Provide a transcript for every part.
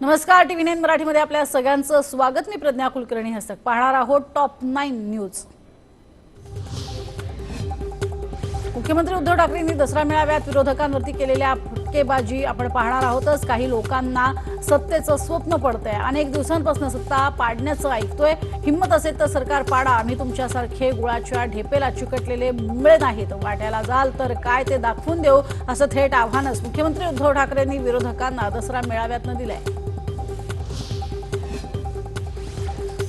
नमस्कार TV nine मराठीमध्ये आपल्या सगळ्यांचं स्वागत. मी प्रज्ञा कुलकर्णी हस्तक. पाहणार आहोत टॉप नाईन न्यूज. मुख्यमंत्री उद्धव ठाकरेंनी दसरा मेळाव्यात विरोधकांवरती केलेल्या फटकेबाजी आपण पाहणार आहोतच. काही लोकांना सत्तेचं स्वप्न पडतंय. अनेक दिवसांपासून सत्ता पाडण्याचं ऐकतोय. हिंमत असेल तर सरकार पाडा. आम्ही तुमच्यासारखे गुळाच्या ढेपेला चिकटलेले मुंबळे नाहीत. वाट्याला जाल तर काय ते दाखवून देऊ असं थेट आव्हानच मुख्यमंत्री उद्धव ठाकरेंनी विरोधकांना दसरा मेळाव्यातनं दिलंय.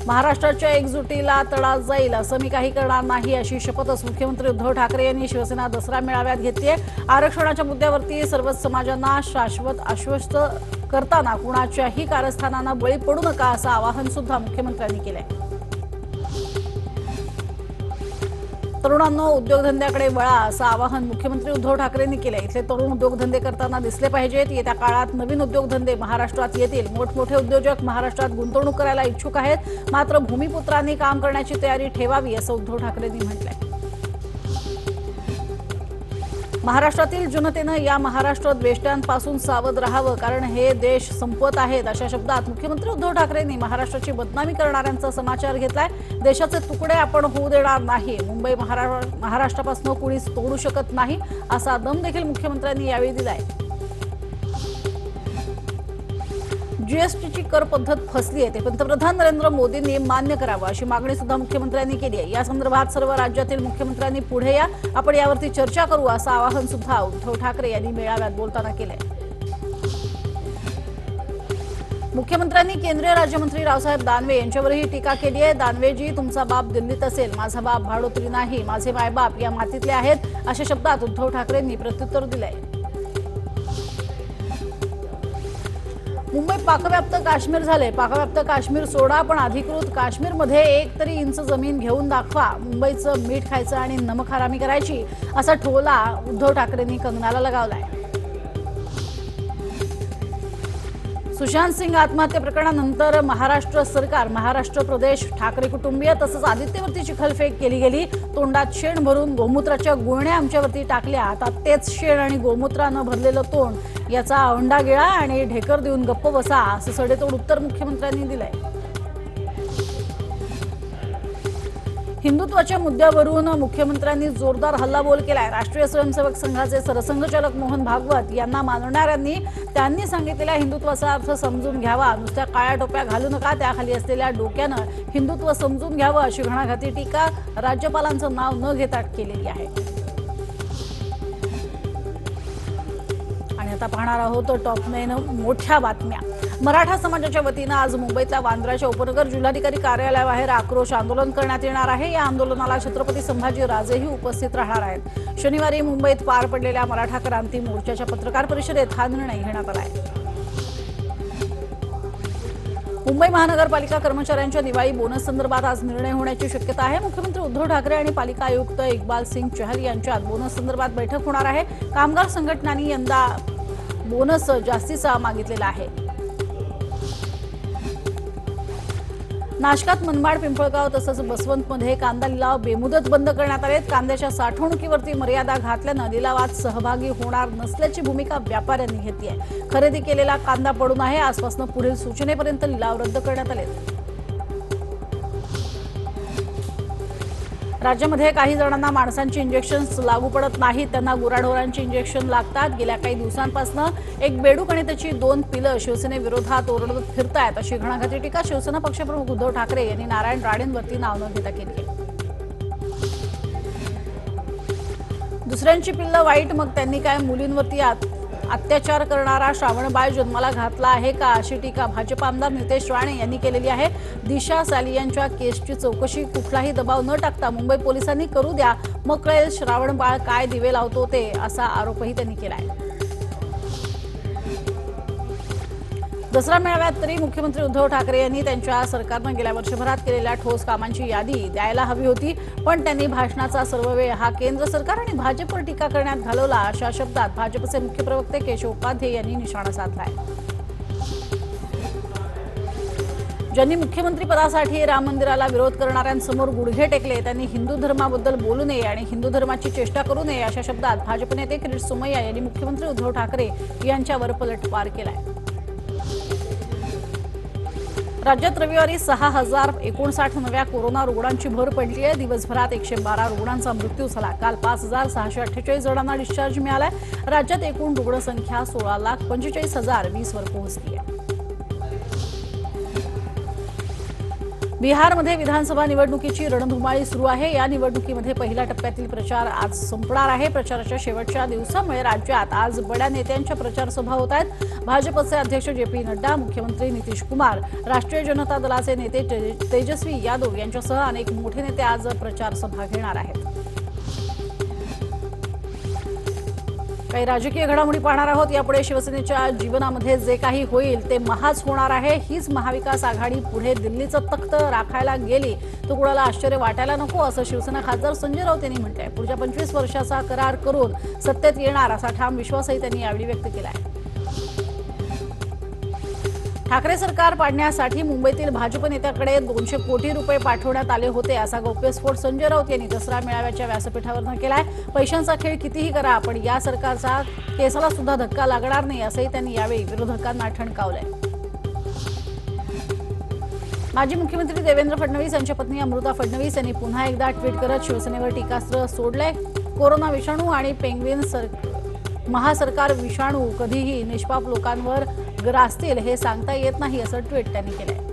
महाराष्ट्राच्या एकजुटीला तडा जाईल असं मी काही करणार नाही अशी शपथच मुख्यमंत्री उद्धव ठाकरे यांनी शिवसेना दसरा मेळाव्यात घेतली आहे आरक्षणाच्या मुद्द्यावरती सर्वच समाजांना शाश्वत आश्वस्त करताना कुणाच्याही कारस्थानांना बळी पडू नका असं आवाहन सुद्धा मुख्यमंत्र्यांनी आहे तरुणांनो उद्योगधंद्याकडे वळा असं आवाहन मुख्यमंत्री उद्धव ठाकरेंनी केलं इथले तरुण उद्योगधंदे करताना दिसले पाहिजेत. येत्या काळात नवीन उद्योगधंदे महाराष्ट्रात येतील. मोठमोठे उद्योजक महाराष्ट्रात गुंतवणूक करायला इच्छुक आहेत. मात्र भूमिपुत्रांनी काम करण्याची तयारी ठेवावी असं उद्धव ठाकरेंनी म्हटलंय. महाराष्ट्रातील जनतेनं या महाराष्ट्र द्वेष्ट्यांपासून सावध राहावं कारण हे देश संपत आहेत अशा शब्दात मुख्यमंत्री उद्धव ठाकरेंनी महाराष्ट्राची बदनामी करणाऱ्यांचा समाचार घेतलाय. देशाचे तुकडे आपण होऊ देणार नाही. मुंबई महारा महाराष्ट्रापासून कुणीच तोडू शकत नाही असा दम देखील मुख्यमंत्र्यांनी यावेळी दिलाय. जीएसटीची कर पद्धत फसली आहे ते पंतप्रधान नरेंद्र मोदींनी मान्य करावं अशी मागणी सुद्धा मुख्यमंत्र्यांनी केली आहे. या संदर्भात सर्व राज्यातील मुख्यमंत्र्यांनी पुढे या. आपण यावरती चर्चा करू असं आवाहन सुद्धा उद्धव ठाकरे यांनी मेळाव्यात बोलताना केलंय. मुख्यमंत्र्यांनी केंद्रीय राज्यमंत्री रावसाहेब दानवे यांच्यावरही टीका केली आहे. दानवेजी तुमचा बाप दिल्लीत असेल माझा बाप भाडोत्री नाही माझे मायबाप या मातीतले आहेत अशा शब्दात उद्धव ठाकरेंनी प्रत्युत्तर दिलंय. मुंबई पाकव्याप्त काश्मीर झाले. पाकव्याप्त काश्मीर सोडा पण अधिकृत काश्मीरमध्ये एक तरी इंच जमीन घेऊन दाखवा. मुंबईचं मीठ खायचं आणि नमक करायची असा ठोला उद्धव ठाकरेंनी कंगनाला लगावलाय. सुशांत सिंग आत्महत्या प्रकरणानंतर महाराष्ट्र सरकार महाराष्ट्र प्रदेश ठाकरे कुटुंबीय तसंच आदित्यवरती चिखलफेक केली गेली. तोंडात शेण भरून गोमूत्राच्या गुळण्या आमच्यावरती टाकल्या. आता तेच शेण आणि गोमूत्रानं भरलेलं तोंड याचा औंडा गिळा आणि ढेकर देऊन गप्प बसा असं सडेतोड उत्तर मुख्यमंत्र्यांनी दिलंय. हिंदुत्वाच्या मुद्द्यावरून मुख्यमंत्र्यांनी जोरदार हल्लाबोल केलाय. राष्ट्रीय स्वयंसेवक संघाचे सरसंघचालक मोहन भागवत यांना मानणाऱ्यांनी त्यांनी सांगितलेल्या हिंदुत्वाचा अर्थ समजून घ्यावा. नुसत्या काळ्या टोप्या घालू नका त्याखाली असलेल्या डोक्यानं हिंदुत्व समजून घ्यावं अशी घणाघाती टीका राज्यपालांचं नाव न घेता केलेली आहे. आणि आता पाहणार आहोत टॉप नाईन मोठ्या बातम्या. मराठा समाजाच्या वतीनं आज मुंबईतल्या वांद्र्याच्या उपनगर जिल्हाधिकारी कार्यालयाबाहेर आक्रोश आंदोलन करण्यात येणार आहे. या आंदोलनाला छत्रपती संभाजीराजेही उपस्थित राहणार आहेत. शनिवारी मुंबईत पार पडलेल्या मराठा क्रांती मोर्चाच्या पत्रकार परिषदेत हा निर्णय घेण्यात आला आहे. मुंबई महानगरपालिका कर्मचाऱ्यांच्या दिवाळी बोनस संदर्भात आज निर्णय होण्याची शक्यता आहे. मुख्यमंत्री उद्धव ठाकरे आणि पालिका आयुक्त इक्बाल सिंग चहल यांच्यात बोनस संदर्भात बैठक होणार आहे. कामगार संघटनांनी यंदा बोनस जास्तीचा मागितलेला आहे. नाशकात मनमाड पिंपळगाव तसंच बसवंतमध्ये कांदा लिलाव बेमुदत बंद करण्यात आलेत. कांद्याच्या साठवणुकीवरती मर्यादा घातल्यानं लिलावात सहभागी होणार नसल्याची भूमिका व्यापाऱ्यांनी घेतली आहे. खरेदी केलेला कांदा पडून आहे. आजपासून पुढील सूचनेपर्यंत लिलाव रद्द करण्यात आले राज्यामध्ये काही जणांना माणसांची इंजेक्शन्स लागू पडत नाहीत. त्यांना गुराढोरांची इंजेक्शन लागतात. गेल्या काही दिवसांपासून एक बेडूक आणि त्याची दोन पिलं शिवसेनेविरोधात ओरडत फिरतायत अशी घणाघाती टीका शिवसेना पक्षप्रमुख उद्धव ठाकरे यांनी नारायण राणेंवरती नाव न घेता केली आहे. दुसऱ्यांची पिल्लं वाईट मग त्यांनी काय मुलींवरती अत्याचार करणारा श्रावणबाळ जन्माला घातला आहे का अशी टीका भाजप आमदार नितेश राणे यांनी केलेली आहे. दिशा सालियांच्या केसची चौकशी कुठलाही दबाव न टाकता मुंबई पोलिसांनी करू द्या. मग कळेल श्रावणबाळ काय दिवे लावतो ते असा आरोपही त्यांनी केला आहे दसरा मेळाव्यात तरी मुख्यमंत्री उद्धव ठाकरे यांनी त्यांच्या सरकारनं गेल्या वर्षभरात केलेल्या ठोस कामांची यादी द्यायला हवी होती. पण त्यांनी भाषणाचा सर्व वेळ हा केंद्र सरकार आणि भाजपवर टीका करण्यात घालवला अशा शब्दात भाजपचे मुख्य प्रवक्ते केशव उपाध्ये यांनी निशाणा साधलाय. ज्यांनी मुख्यमंत्री पदासाठी राम मंदिराला विरोध करणाऱ्यांसमोर गुडघे टेकले त्यांनी हिंदू धर्माबद्दल बोलू नये आणि हिंदू धर्माची चेष्टा करू नये अशा शब्दात भाजप नेते किरीट सोमय्या यांनी मुख्यमंत्री उद्धव ठाकरे यांच्यावर पलटवार केलाय. राज्यात रविवारी सहा हजार एकोणसाठ नव्या कोरोना रुग्णांची भर पडली आहे. दिवसभरात एकशे बारा रुग्णांचा मृत्यू झाला. काल पाच हजार सहाशे अठ्ठेचाळीस जणांना डिस्चार्ज मिळालाय. राज्यात एकूण रुग्णसंख्या सोळा लाख पंचेचाळीस हजार वीसवर पोहोचली आहे. बिहारमध्ये विधानसभा निवडणुकीची रणधुमाळी सुरू आहे. या निवडणुकीमध्ये पहिल्या टप्प्यातील प्रचार आज संपणार आहे. प्रचाराच्या शेवटच्या दिवसामुळे राज्यात आज बड्या नेत्यांच्या प्रचारसभा होत आहेत. भाजपचे अध्यक्ष जे पी नड्डा मुख्यमंत्री नितीश कुमार राष्ट्रीय जनता दलाचे नेते तेजस्वी यादव यांच्यासह अनेक मोठे नेते आज प्रचार सभा घेणार आहेत. काही राजकीय घडामोडी पाहणार आहोत. यापुढे शिवसेनेच्या जीवनामध्ये जे काही होईल ते महाच होणार आहे. हीच महाविकास आघाडी पुढे दिल्लीचं तख्त राखायला गेली. तो कुणाला आश्चर्य वाटायला नको असं शिवसेना खासदार संजय राऊत यांनी म्हटलंय. पुढच्या पंचवीस वर्षाचा करार करून सत्तेत येणार असा ठाम विश्वासही त्यांनी यावेळी व्यक्त केला आहे ठाकरे सरकार पाडण्यासाठी मुंबईतील भाजप नेत्याकडे दोनशे कोटी रुपये पाठवण्यात आले होते असा गौप्यस्फोट संजय राऊत यांनी दसरा मेळाव्याच्या व्यासपीठावरनं केलाय. पैशांचा खेळ कितीही करा पण या सरकारचा केसाला सुद्धा धक्का लागणार नाही असंही त्यांनी यावेळी विरोधकांना ठणकावलंय. माजी मुख्यमंत्री देवेंद्र फडणवीस यांच्या पत्नी अमृता फडणवीस यांनी पुन्हा एकदा ट्विट करत शिवसेनेवर टीकास्त्र सोडलंय. कोरोना विषाणू आणि पेंग्विन सर महासरकार विषाणू कधीही निष्पाप लोकांवर ग्रासतील हे सांगता येत नाही असं ट्विट त्यांनी केलंय.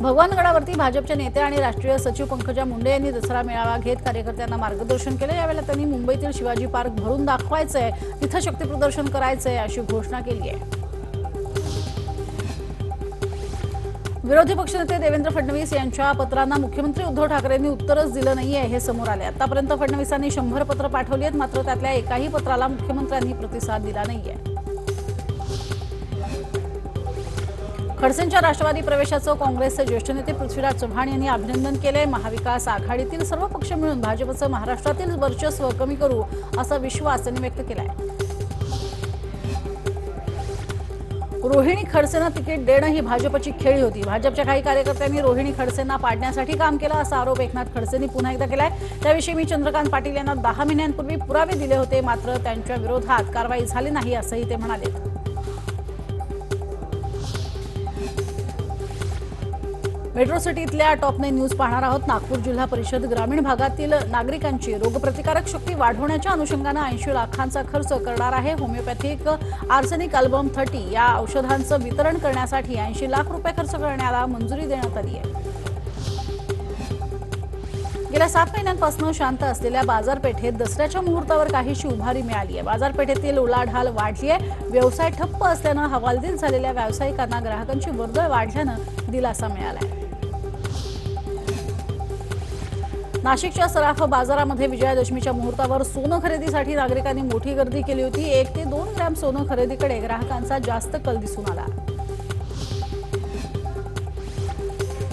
भगवानगडावरती भाजपच्या नेत्या आणि राष्ट्रीय सचिव पंकजा मुंडे यांनी दसरा मेळावा घेत कार्यकर्त्यांना मार्गदर्शन केलं. यावेळेला त्यांनी मुंबईतील शिवाजी पार्क भरून दाखवायचंय. तिथं शक्तीप्रदर्शन करायचंय अशी घोषणा केली आहे. विरोधी पक्षनेते देवेंद्र फडणवीस यांच्या पत्रांना मुख्यमंत्री उद्धव ठाकरेंनी उत्तरच दिलं नाहीये हे समोर आले. आतापर्यंत फडणवीसांनी शंभर पत्र पाठवली आहेत मात्र त्यातल्या एकाही पत्राला मुख्यमंत्र्यांनी प्रतिसाद दिला नाहीये. खडसेंच्या राष्ट्रवादी प्रवेशाचं काँग्रेसचे ज्येष्ठ नेते पृथ्वीराज चव्हाण यांनी अभिनंदन केलंय. महाविकास आघाडीतील सर्व पक्ष मिळून भाजपचं महाराष्ट्रातील वर्चस्व कमी करू असा विश्वास त्यांनी व्यक्त केलाय. रोहिणी खडसेंना तिकीट देणं ही भाजपची खेळी होती. भाजपच्या काही कार्यकर्त्यांनी रोहिणी खडसेंना पाडण्यासाठी काम केलं असा आरोप एकनाथ खडसेंनी पुन्हा एकदा केलाय. त्याविषयी मी चंद्रकांत पाटील यांना दहा महिन्यांपूर्वी पुरावे दिले होते मात्र त्यांच्या विरोधात कारवाई झाली नाही असंही ते म्हणाले. मेट्रो सिटीतल्या टॉप नाईन न्यूज पाहणार आहोत. नागपूर जिल्हा परिषद ग्रामीण भागातील नागरिकांची रोगप्रतिकारक शक्ती वाढवण्याच्या अनुषंगानं ऐंशी लाखांचा खर्च करणार आहे. होमिओपॅथिक आर्सेनिक अल्बम थर्टी या औषधांचं वितरण करण्यासाठी ऐंशी लाख रुपये खर्च करण्याला मंजुरी देण्यात आली आहे. गेल्या सात महिन्यांपासून शांत असलेल्या बाजारपेठेत दसऱ्याच्या मुहूर्तावर काहीशी उभारी मिळाली आहे. बाजारपेठेतील उलाढाल वाढली आहे. व्यवसाय ठप्प असल्यानं हवालदिल झालेल्या व्यावसायिकांना ग्राहकांची वर्दळ वाढल्यानं दिलासा मिळाला आहे. नाशिकच्या सराफ बाजारामध्ये विजयादशमीच्या मुहूर्तावर सोनं खरेदीसाठी नागरिकांनी मोठी गर्दी केली होती. एक ते दोन ग्रॅम सोनं खरेदीकडे ग्राहकांचा जास्त कल दिसून आला.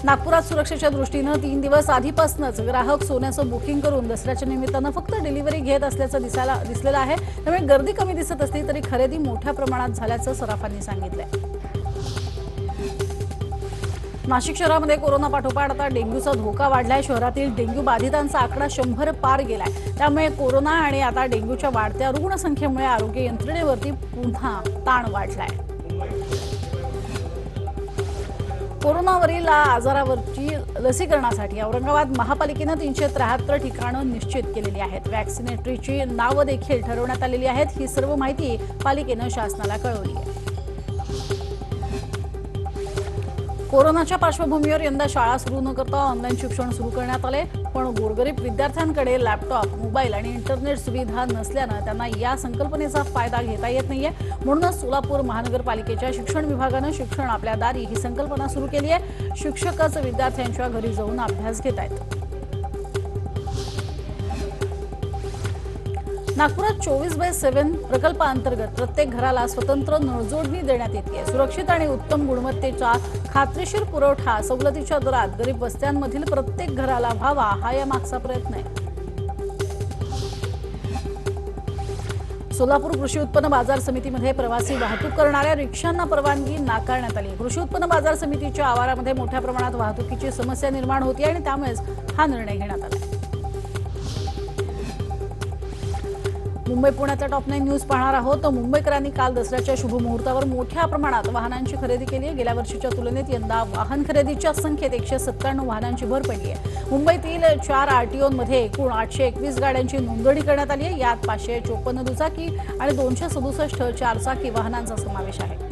नागपुरात सुरक्षेच्या दृष्टीनं तीन दिवस आधीपासूनच ग्राहक सोन्याचं बुकिंग करून दसऱ्याच्या निमित्तानं फक्त डिलिव्हरी घेत असल्याचं दिसायला दिसलेलं आहे. त्यामुळे गर्दी कमी दिसत असली तरी खरेदी मोठ्या प्रमाणात झाल्याचं सराफांनी सांगितलंय. नाशिक शहरामध्ये कोरोना पाठोपाठ. आता डेंग्यूचा धोका वाढलाय. शहरातील डेंग्यू बाधितांचा आकडा शंभर पार गेलाय. त्यामुळे कोरोना आणि आता डेंग्यूच्या वाढत्या रुग्णसंख्येमुळे आरोग्य यंत्रणेवरती पुन्हा ताण वाढलाय. कोरोनावरील आजारावरची लसीकरणासाठी औरंगाबाद महापालिकेनं तीनशे त्र्याहत्तर ठिकाणं निश्चित केलेली आहेत. वॅक्सिनेटरीची नावं देखील ठरवण्यात आलेली आहेत. ही सर्व माहिती पालिकेनं शासनाला कळवली आहे. कोरोनाच्या पार्श्वभूमीवर यंदा शाळा सुरू न करता ऑनलाईन शिक्षण सुरू करण्यात आले. पण गोरगरीब विद्यार्थ्यांकडे लॅपटॉप मोबाईल आणि इंटरनेट सुविधा नसल्यानं त्यांना या संकल्पनेचा फायदा घेता येत नाहीये. म्हणूनच सोलापूर महानगरपालिकेच्या शिक्षण विभागानं शिक्षण आपल्या दारी ही संकल्पना सुरू केली आहे शिक्षकच विद्यार्थ्यांच्या घरी जाऊन अभ्यास घेत आहेत नागपुरात चोवीस बाय सेव्हन प्रकल्पाअंतर्गत प्रत्येक घराला स्वतंत्र नळजोडणी देण्यात येते. सुरक्षित आणि उत्तम गुणवत्तेचा खात्रीशीर पुरवठा सवलतीच्या दरात गरीब वस्त्यांमधील प्रत्येक घराला व्हावा हा या मागचा प्रयत्न आहे. सोलापूर कृषी उत्पन्न बाजार समितीमध्ये प्रवासी वाहतूक करणाऱ्या रिक्षांना परवानगी नाकारण्यात आली. कृषी उत्पन्न बाजार समितीच्या आवारामध्ये मोठ्या प्रमाणात वाहतुकीची समस्या निर्माण होती आणि त्यामुळेच हा निर्णय घेण्यात आला. मुंबई पुण्याचा टॉप नाईन न्यूज पाहणार आहोत. तर मुंबईकरांनी काल दसऱ्याच्या शुभमुहूर्तावर मोठ्या प्रमाणात वाहनांची खरेदी केली आहे. गेल्या वर्षीच्या तुलनेत यंदा वाहन खरेदीच्या संख्येत एकशे सत्त्याण्णव वाहनांची भर पडली आहे. मुंबईतील चार आरटीओमध्ये एकूण आठशे एकवीस गाड्यांची नोंदणी करण्यात आली आहे. यात पाचशे चोपन्न दुचाकी आणि दोनशे सदुसष्ट चारचाकी वाहनांचा समावेश आहे.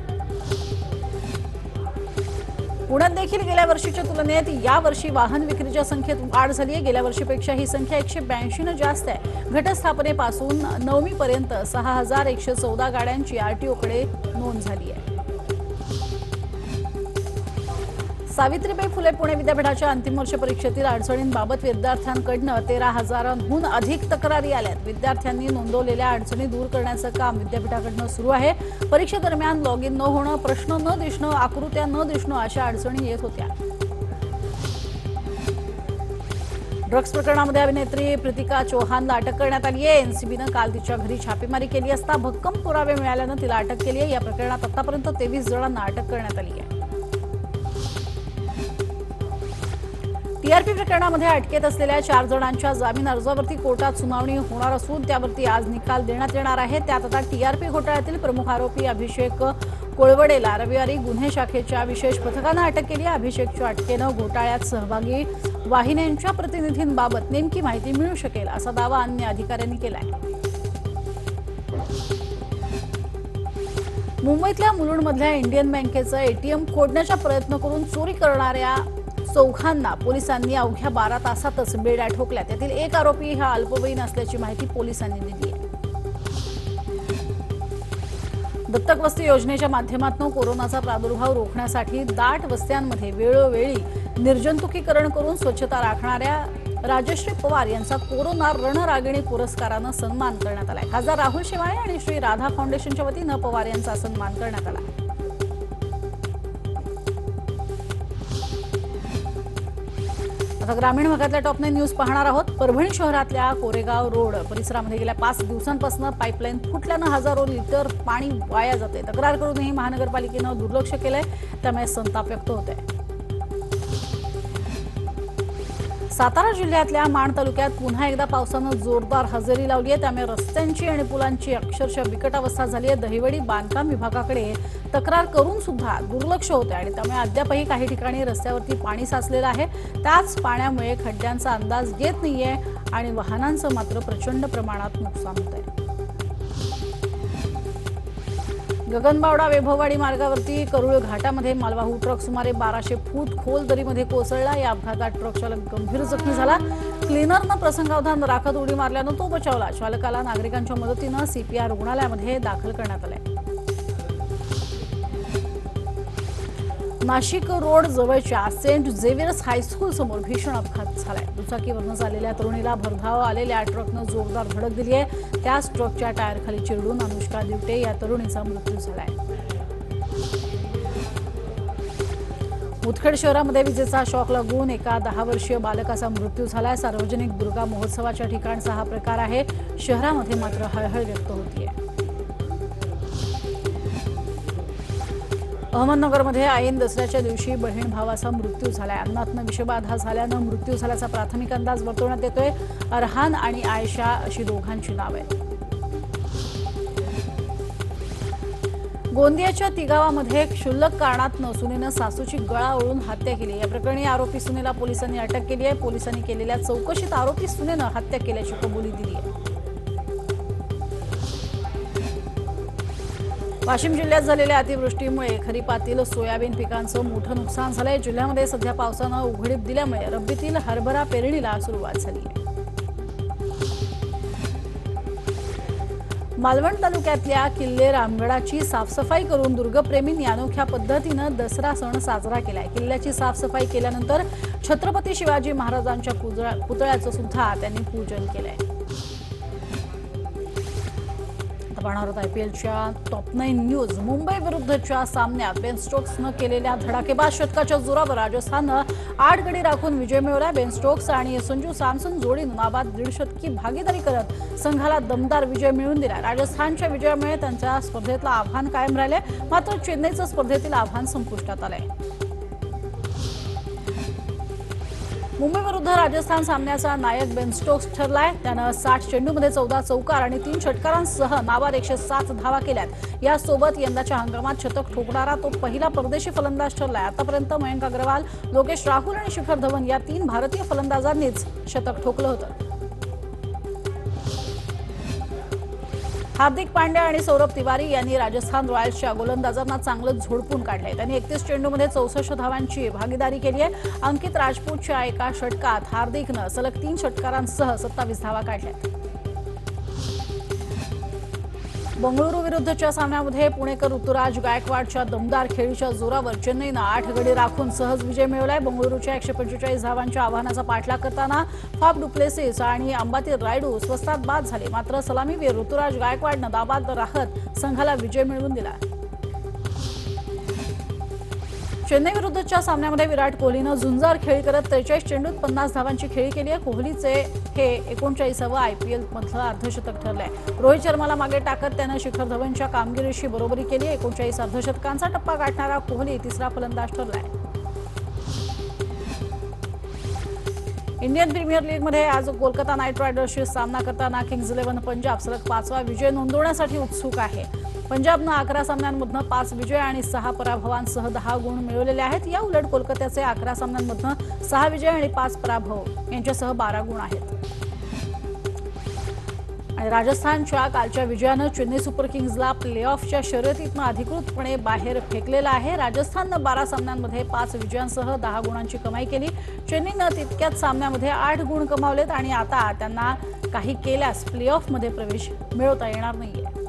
पुण्यात देखील गेल्या वर्षीच्या तुलनेत यावर्षी वाहन विक्रीच्या संख्येत वाढ झाली आहे गेल्या वर्षीपेक्षा ही संख्या एकशे ब्याऐंशीनं जास्त आहे. घटस्थापनेपासून नवमीपर्यंत सहा हजार एकशे चौदा गाड्यांची आरटीओकडे नोंद झाली आहे सावित्रीबाई फुले पुणे विद्यापीठाच्या अंतिम वर्ष परीक्षेतील अडचणींबाबत विद्यार्थ्यांकडनं तेरा हजारांहून अधिक तक्रारी आल्यात. विद्यार्थ्यांनी नोंदवलेल्या अडचणी दूर करण्याचं काम विद्यापीठाकडनं सुरू आहे. परीक्षेदरम्यान लॉग इन न होणं प्रश्न न दिसणं आकृत्या न दिसणं अशा अडचणी येत होत्या. ड्रग्ज प्रकरणामध्ये अभिनेत्री प्रतिका चौहानला अटक करण्यात आली आहे एनसीबीनं काल तिच्या घरी छापेमारी केली असता भक्कम पुरावे मिळाल्यानं तिला अटक केली आहे या प्रकरणात आतापर्यंत तेवीस जणांना अटक करण्यात आली आहे टीआरपी प्रकरणामध्ये अटकेत असलेल्या चार जणांच्या जामीन अर्जावरती कोर्टात सुनावणी होणार असून त्यावरती आज निकाल देण्यात येणार आहे. त्यात आता टीआरपी घोटाळ्यातील प्रमुख आरोपी अभिषेक कोळवडेला रविवारी गुन्हे शाखेच्या विशेष पथकानं अटक केली आहे. अभिषेकच्या अटकेनं घोटाळ्यात सहभागी वाहिन्यांच्या प्रतिनिधींबाबत नेमकी माहिती मिळू शकेल असा दावा अन्य अधिकाऱ्यांनी केलाय. मुंबईतल्या मुलुंडमधल्या इंडियन बँकेचं एटीएम खोडण्याचा प्रयत्न करून चोरी करणाऱ्या चौघांना पोलिसांनी अवघ्या बारा तासातच बेड्या ठोकल्या. त्यातील एक आरोपी हा अल्पवयीन असल्याची माहिती पोलिसांनी दिली आहे. दत्तक वस्ती योजनेच्या माध्यमातून कोरोनाचा प्रादुर्भाव रोखण्यासाठी दाट वस्त्यांमध्ये वेळोवेळी निर्जंतुकीकरण करून स्वच्छता राखणाऱ्या राजश्री पवार यांचा कोरोना रणरागिणी पुरस्कारानं सन्मान करण्यात आलाय. खासदार राहुल शेवाळे आणि श्री राधा फाउंडेशनच्या वतीनं पवार यांचा सन्मान करण्यात आला. आता ग्रामीण भागातल्या टॉप नाईन न्यूज पाहणार आहोत. परभणी शहरातल्या कोरेगाव रोड परिसरामध्ये गेल्या पाच दिवसांपासून पाईपलाईन फुटल्यानं हजारो लिटर पाणी वाया जाते तक्रार करूनही महानगरपालिकेनं दुर्लक्ष केलंय. त्यामुळे संताप व्यक्त होत आहे सातारा जिल्ह्यातल्या माण तालुक्यात पुन्हा एकदा पावसानं जोरदार हजेरी लावली आहे. त्यामुळे रस्त्यांची आणि पुलांची अक्षरशः बिकट अवस्था झाली आहे. दहिवडी बांधकाम विभागाकडे तक्रार करून सुद्धा दुर्लक्ष होते आणि त्यामुळे अद्यापही काही ठिकाणी रस्त्यावरती पाणी साचलेलं आहे. त्याच पाण्यामुळे खड्ड्यांचा अंदाज येत नाहीये आणि वाहनांचं मात्र प्रचंड प्रमाणात नुकसान होत आहे गगनबावडा वैभववाडी मार्गावरती करुळ घाटामध्ये मालवाहू ट्रक सुमारे बाराशे फूट खोल दरीमध्ये कोसळला. या अपघातात ट्रक चालक गंभीर जखमी झाला. क्लिनरनं प्रसंगावधान राखत उडी मारल्यानं तो बचावला. चालकाला नागरिकांच्या मदतीनं सीपीआर रुग्णालयामध्ये दाखल करण्यात आलंय. नाशिक रोड जवळच्या सेंट झेवियर्स हायस्कूल समोर भीषण अपघात झालाय. दुचाकीवरनं झालेल्या तरुणीला भरधाव आलेल्या ट्रकनं जोरदार धडक दिली आहे. त्याच ट्रकच्या टायरखाली चिरडून अनुष्का दिवटे या तरुणीचा मृत्यू झालाय. मुदखेड शहरामध्ये विजेचा शॉक लागून एका दहा वर्षीय बालकाचा मृत्यू झालाय. सार्वजनिक दुर्गा महोत्सवाच्या ठिकाणचा हा प्रकार आहे. शहरामध्ये मात्र हळहळ व्यक्त होतीये. अहमदनगरमध्ये ऐन दसऱ्याच्या दिवशी बहीण भावाचा मृत्यू झालाय. अन्नातनं विषबाधा झाल्यानं मृत्यू झाल्याचा प्राथमिक अंदाज वर्तवण्यात येतोय. अरहान आणि आयशा अशी दोघांची नाव. आहेत गोंदियाच्या तिगावामध्ये क्षुल्लक कारणात सुनेनं सासूची गळा ओळून हत्या केली. या प्रकरणी आरोपी सुनेला पोलिसांनी अटक केली आहे. पोलिसांनी केलेल्या चौकशीत आरोपी सुनेनं हत्या केल्याची कबुली दिली आहे. वाशिम जिल्ह्यात झालेल्या अतिवृष्टीमुळे खरीपातील सोयाबीन पिकांचं मोठं नुकसान झालंय. जिल्ह्यामध्ये सध्या पावसानं उघडीप दिल्यामुळे रब्बीतील हरभरा पेरणीला सुरुवात झाली आहे. मालवण तालुक्यातल्या किल्ले रामगडाची साफसफाई करून दुर्गप्रेमींनी अनोख्या पद्धतीनं दसरा सण साजरा केलाय. किल्ल्याची साफसफाई केल्यानंतर छत्रपती शिवाजी महाराजांच्या पुतळ्याचं सुद्धा त्यांनी पूजन केलंय. पाहणार आहोत आयपीएलच्या टॉप नाईन न्यूज मुंबई विरुद्धच्या सामन्यात बेन स्टोक्सनं केलेल्या धडाकेबाज षटकाच्या जोरावर राजस्थाननं आठ गडी राखून विजय मिळवला. बेन स्टोक्स आणि संजू सॅमसन जोडीनं नाबाद दीडशतकी भागीदारी करत संघाला दमदार विजय मिळवून दिला. राजस्थानच्या विजयामुळे त्यांच्या स्पर्धेतलं आव्हान कायम राहिले मात्र चेन्नईचं स्पर्धेतील आव्हान संपुष्टात आलंय. मुंबई विरुद्ध राजस्थान सामन्याचा नायक बेन स्टोक्स ठरलाय. त्यानं साठ चेंडूमध्ये चौदा चौकार आणि तीन षटकारांसह नाबाद एकशे सात धावा केल्यात. यासोबत यंदाच्या हंगामात शतक ठोकणारा तो पहिला परदेशी फलंदाज ठरलाय. आतापर्यंत मयंक अग्रवाल लोकेश राहुल आणि शिखर धवन या तीन भारतीय फलंदाजांनीच शतक ठोकलं होतं. हार्दिक पांड्या आणि सौरभ तिवारी यांनी राजस्थान रॉयल्सच्या गोलंदाजांना चांगलं झोडपून काढलंय. त्यांनी एकतीस चेंडूमध्ये चौसष्ट धावांची भागीदारी केली आहे. अंकित राजपूतच्या एका षटकात हार्दिकनं सलग तीन षटकारांसह सत्तावीस धावा काढल्या बंगळुरू विरुद्धच्या सामन्यामध्ये पुणेकर ऋतुराज गायकवाडच्या दमदार खेळीच्या जोरावर चेन्नईनं आठ गडी राखून सहज विजय मिळवलाय. बंगळुरूच्या एकशे पंचेचाळीस धावांच्या आव्हानाचा पाठलाग करताना फाफ डुप्लेसिस आणि अंबातील रायडू स्वस्तात बाद झाले. मात्र सलामीवीर ऋतुराज गायकवाडनं दाबाद राहत संघाला विजय मिळवून दिला. चेन्नई विरुद्धच्या सामन्यामध्ये विराट कोहलीनं झुंजार खेळी करत त्रेचाळीस चेंडूत पन्नास धावांची खेळी केली आहे. कोहलीचे हे एकोणचाळीसावं एल मधलं अर्धशतक ठरलंय. रोहित शर्माला मागे टाकत त्यानं शिखर धवनच्या कामगिरीशी बरोबरी केली एकोणचाळीस अर्धशतकांचा टप्पा गाठणारा कोहली तिसरा फलंदाज ठरलाय. इंडियन प्रीमियर लीगमध्ये आज कोलकाता नाईट रायडर्सशी सामना करताना किंग्ज इलेव्हन पंजाब सलग पाचवा विजय नोंदवण्यासाठी उत्सुक आहे. पंजाबनं अकरा सामन्यांमधनं पाच विजय आणि सहा पराभवांसह दहा गुण मिळवलेले आहेत. या उलट कोलकात्याचे अकरा सामन्यांमधनं सहा विजय आणि पाच पराभव यांच्यासह बारा गुण आहेत. आणि राजस्थानच्या कालच्या विजयानं चेन्नई सुपर किंग्जला प्लेऑफच्या शर्यतीतनं अधिकृतपणे बाहेर फेकलेलं आहे. राजस्थाननं बारा सामन्यांमध्ये पाच विजयांसह दहा गुणांची कमाई केली. चेन्नईनं तितक्याच सामन्यामध्ये आठ गुण कमावलेत आणि आता त्यांना काही केल्यास प्लेऑफमध्ये प्रवेश मिळवता येणार नाहीये.